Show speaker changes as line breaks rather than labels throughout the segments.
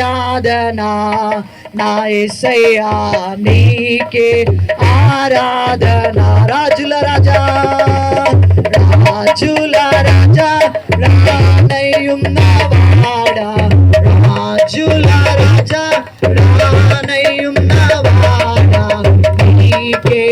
ఆరాధనా నా ఎసయ్యా నీకే ఆరాధనా. రాజుల రాజా రాజుల రాజా రానయ్యున్నవాడా రాజుల రాజా రానయ్యున్నవాడా నీకే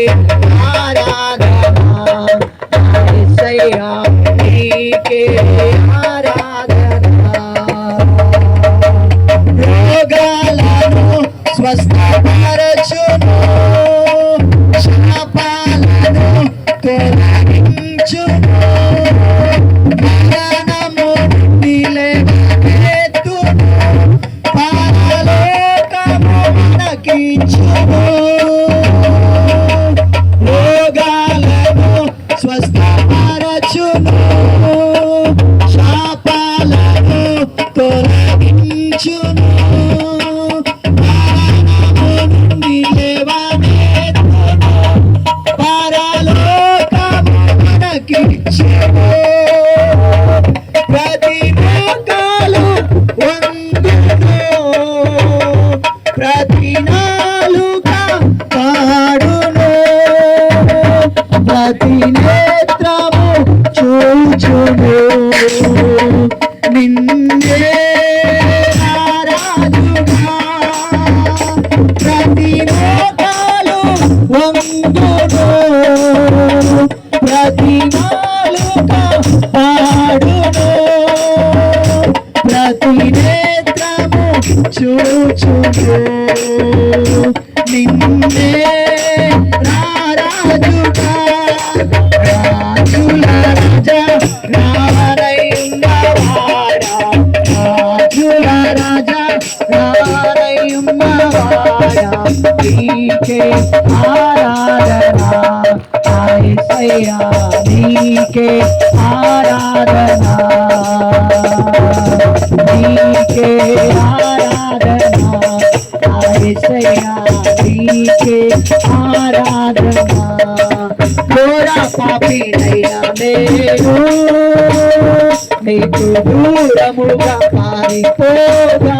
చూచును నిన్నే రారాజుగా రాజుల రాజా రారయ్యున్నవాడా రాజుల రాజా రారయ్యున్నవాడా నీకే ఆరాధనా ఆయసయ్యా నీకే ఆరాధనా నీకే ఆరాధనా. ఆయసయ్యా నీకే ఆరాధనా ఘోర పాపినైనా నేను నీకు దూరముగా పారిపోగా.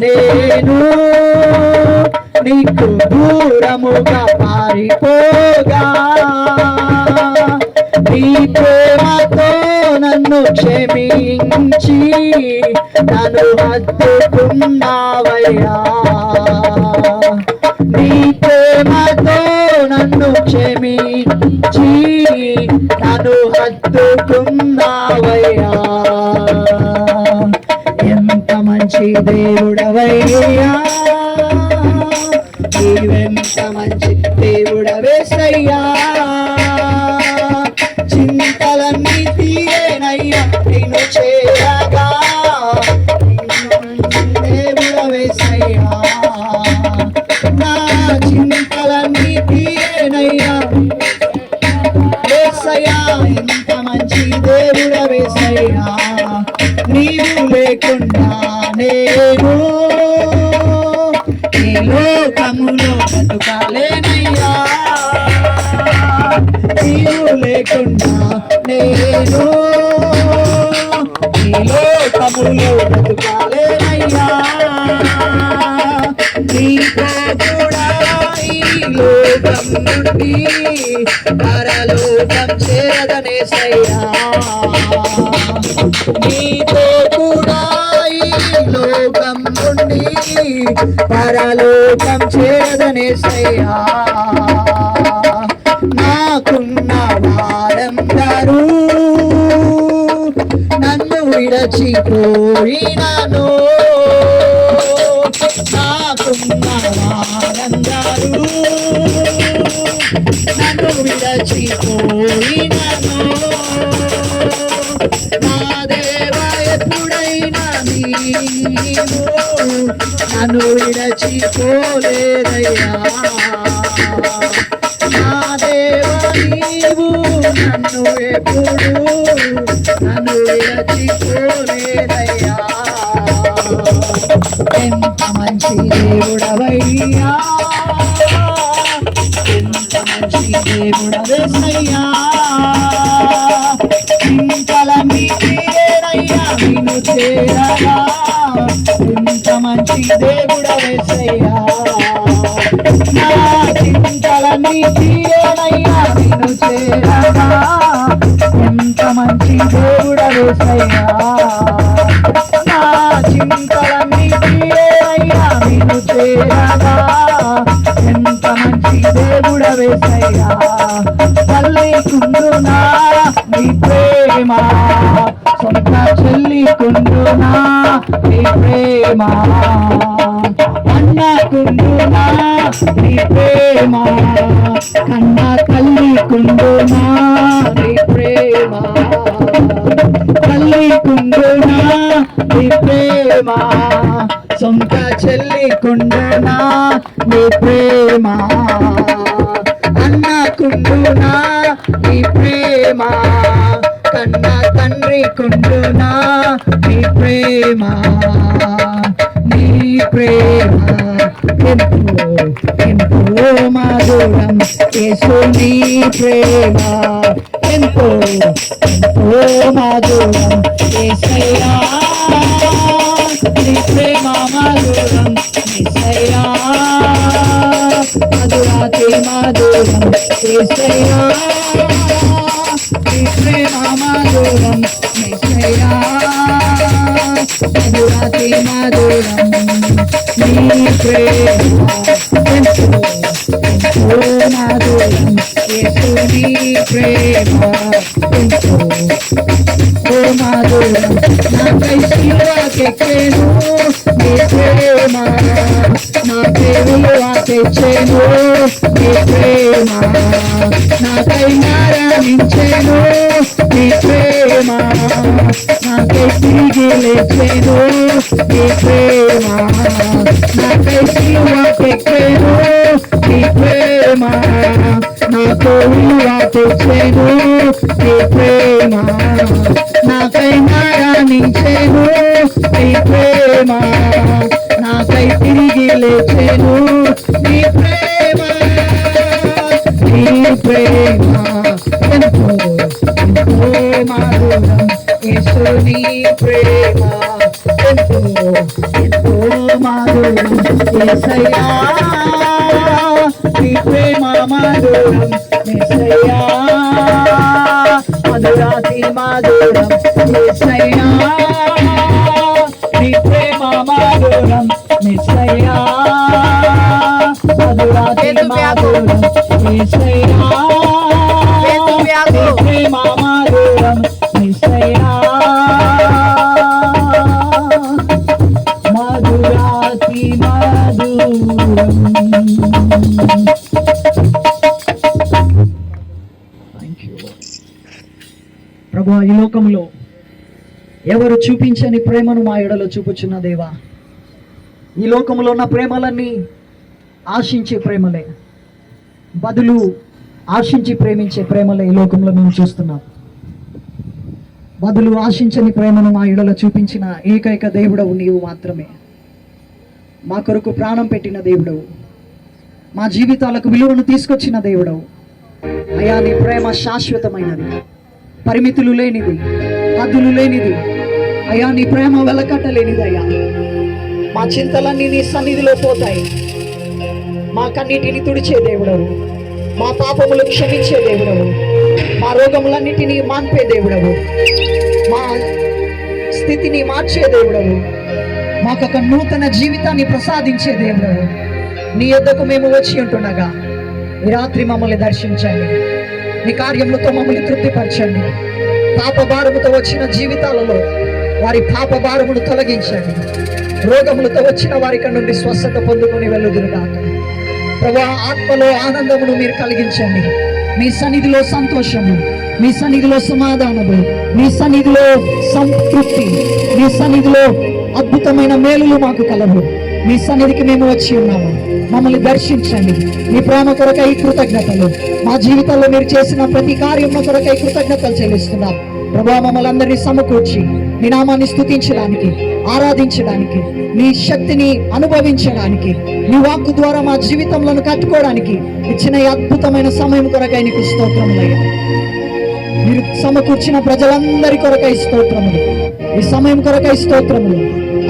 నేను నీకు దూరముగా పారిపోగా నన్ను క్షమించి నన్ను హత్తుకున్నావయ్యా. నీ ప్రేమతో నన్ను క్షమించి నన్ను హత్తుకున్నావయ్యా. ఎంత మంచి దేవుడవయ్యా. నీవెంత మంచి దేవుడవేసయ్యా లేకుండా నేను ఈ లోకములో బతుకాలేనయ్యా. నీవు లేకుండా నేను ఈ లోకములో బతుకాలేనయ్యా. నీతో కూడా ఈ లోకం నుండి పరలోకం చేరదనేసయ్యా. పరలోకం చేరదనేసయ్యా నాకున్న వారందరూ నన్ను విడచిపోయినను నాకున్న వారందరూ నన్ను విడచిపోయిన నన్ను విడచిపోలేదయ్యా. నా దేవ నీవు నన్ను ఎప్పుడు నన్ను విడచిపోలేదయ్యా. ఎంత మంచి దేవుడవయ్యా. ఎంత మంచి దేవుడవేసయ్యా దేవుడ వేసయ్యా నా చింతలన్నీ తీరేనయ్యా నిన్ను చేరగా ఎంత మంచి దేవుడ వేసయ్యా నా చింతలన్నీ తీరేనయ్యా నిన్ను చేరగా ఎంత మంచి దేవుడ వేసయ్యా తల్లి కుండునా నీ ప్రేమ సొంత చెల్లి కుండునా నీ ప్రేమ. అన్నకుండునా నీ ప్రేమ. కన్న తల్లి కుండునా నీ ప్రేమ. తల్లి కుండునా నీ ప్రేమ. సొంత చెల్లి కుండునా నీ ప్రేమ. అన్న తండ్రి నీ ప్రేమ? నీ ప్రేమ? ఎంతో ఎంతో మధురం యేసు నీ ప్రేమ? ఎంతో ఎంతో మధురం యేసయ్యా. నీ ప్రేమ మధురం యేసయ్యా. మధురాతి మధురం యేసయ్యా. నీ ప్రేమ మధురాతి మధురం నీ ప్రేమ ఎంతో ఎంతో మధురం యేసు నీ ప్రేమ ఎంతో ఓ మధురం నాకై శిలువకెక్కెను నీ ప్రేమ నా దేవులుగా తెచ్చెను నీ ప్రేమ నాకై మరణించెను నీ ప్రేమ నాకై తిరిగి లేచెను నీ ప్రేమ నాకై శిలువకెక్కెను నీ ప్రేమ నాతో విలువ తెచ్చెను నీ ప్రేమ నాకై మరణించెను నీ ప్రేమ నాకై తిరిగి లేచెను నీ ప్రేమ నీ ప్రేమ ఎంతో ఎంతో యేసు నీ ప్రేమ ఎంతో ఎంతో మధురం యేసయ్యా మధురాతి మధురం యేసయ్యా నీ ప్రేమ మధురం యేసయ్యా మధురాతి మధురం యేసయ్యా నీ ప్రేమ మధురం యేసయ్యా మధురాతి లోకంలో ఎవరు చూపించని ప్రేమను మా ఎడలో చూపుచున్న దేవా? ఈ లోకంలో ఉన్న ప్రేమలన్నీ ఆశించే ప్రేమలే. బదులు ఆశించి ప్రేమించే ప్రేమలే ఈ లోకంలో మేము చూస్తున్నాం. బదులు ఆశించని ప్రేమను మా ఎడలో చూపించిన ఏకైక దేవుడవు నీవు మాత్రమే. మా కొరకు ప్రాణం పెట్టిన దేవుడవు. మా జీవితాలకు విలువను తీసుకొచ్చిన దేవుడవు. అయా నీ ప్రేమ శాశ్వతమైనది. పరిమితులు లేనిది హద్దులు లేనిది. అయ్యా నీ ప్రేమ వెలకట్టలేనిది అయ్యా మా చింతలన్నీ నీ సన్నిధిలో పోతాయి. మా కన్నిటిని తుడిచే దేవుడవు. మా పాపములు క్షమించే దేవుడవు. మా రోగములన్నిటినీ మాన్పే దేవుడవు. మా స్థితిని మార్చే దేవుడవు. మాకు ఒక నూతన జీవితాన్ని ప్రసాదించే దేవుడవు. నీ యొద్దకు మేము వచ్చి ఉంటుండగా రాత్రి మమ్మల్ని దర్శించండి. మీ కార్యములతో మమ్మల్ని తృప్తిపరచండి. పాప భారముతో వచ్చిన జీవితాలలో వారి పాప భారమును తొలగించండి. రోగములతో వచ్చిన వారి నుండి స్వస్థత పొందుకొని వెళ్ళుదురుగాక ప్రభా ఆత్మలో ఆనందమును మీరు కలిగించండి. మీ సన్నిధిలో సంతోషము మీ సన్నిధిలో సమాధానము మీ సన్నిధిలో సంతృప్తి మీ సన్నిధిలో అద్భుతమైన మేలులు మాకు కలవు. మీ సన్నిధికి మేము వచ్చి ఉన్నాము. మమ్మల్ని దర్శించండి. మీ ప్రేమ కొరకై కృతజ్ఞతలు. మా జీవితంలో మీరు చేసిన ప్రతి కార్యం కొరకై కృతజ్ఞతలు చెల్లిస్తున్నాం. ప్రభా మమ్మల్ని అందరినీ సమకూర్చి మీ నామాన్ని స్థుతించడానికి ఆరాధించడానికి మీ శక్తిని అనుభవించడానికి మీ వాక్కు ద్వారా మా జీవితంలో కట్టుకోవడానికి ఇచ్చిన ఈ అద్భుతమైన సమయం కొరకై నీకు స్తోత్రములయ్యా మీరు సమకూర్చిన ప్రజలందరి కొరకై స్తోత్రములు. ఈ సమయం కొరకై స్తోత్రములు.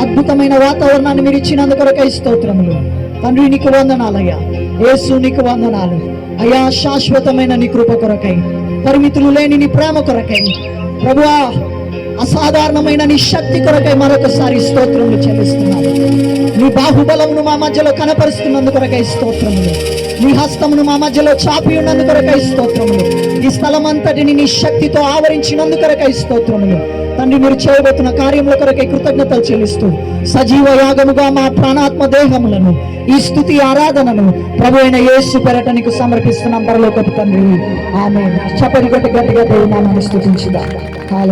అద్భుతమైన వాతావరణాన్ని మీరు ఇచ్చినందు కొరకై స్తోత్రములు. తండ్రి నీకు వందనాలయ్యా యేసు నీకు వందనాలు. అయ్యా శాశ్వతమైన నీ కృప కొరకై పరిమితులు లేని నీ ప్రేమ కొరకై ప్రభువా అసాధారణమైన నీ శక్తి కొరకై మరొకసారి స్తోత్రములు చెల్లిస్తున్నాను. నీ బాహుబలమును మా మధ్యలో కనపరుస్తున్నందు కొరకై స్తోత్రములు. నీ హస్తమును మా మధ్యలో చాపి ఉన్నందు కొరకై స్తోత్రములు. ఈ స్థలం అంతటిని నీ శక్తితో ఆవరించినందు కొరకై స్తోత్రములు. తండ్రి మీరు చేయబోతున్న కార్యముల కొరకై కృతజ్ఞతలు చెల్లిస్తూ సజీవ యాగముగా మా ప్రాణాత్మ దేహములను ఈ స్థుతి ఆరాధనను ప్రభు అయిన యేసు పెరట నీకు సమర్పిస్తున్నాం. పరలోకపు తండ్రి. ఆమె చపరి గట్టి గట్టిగా దేవునామాన్ని స్థుతించుదా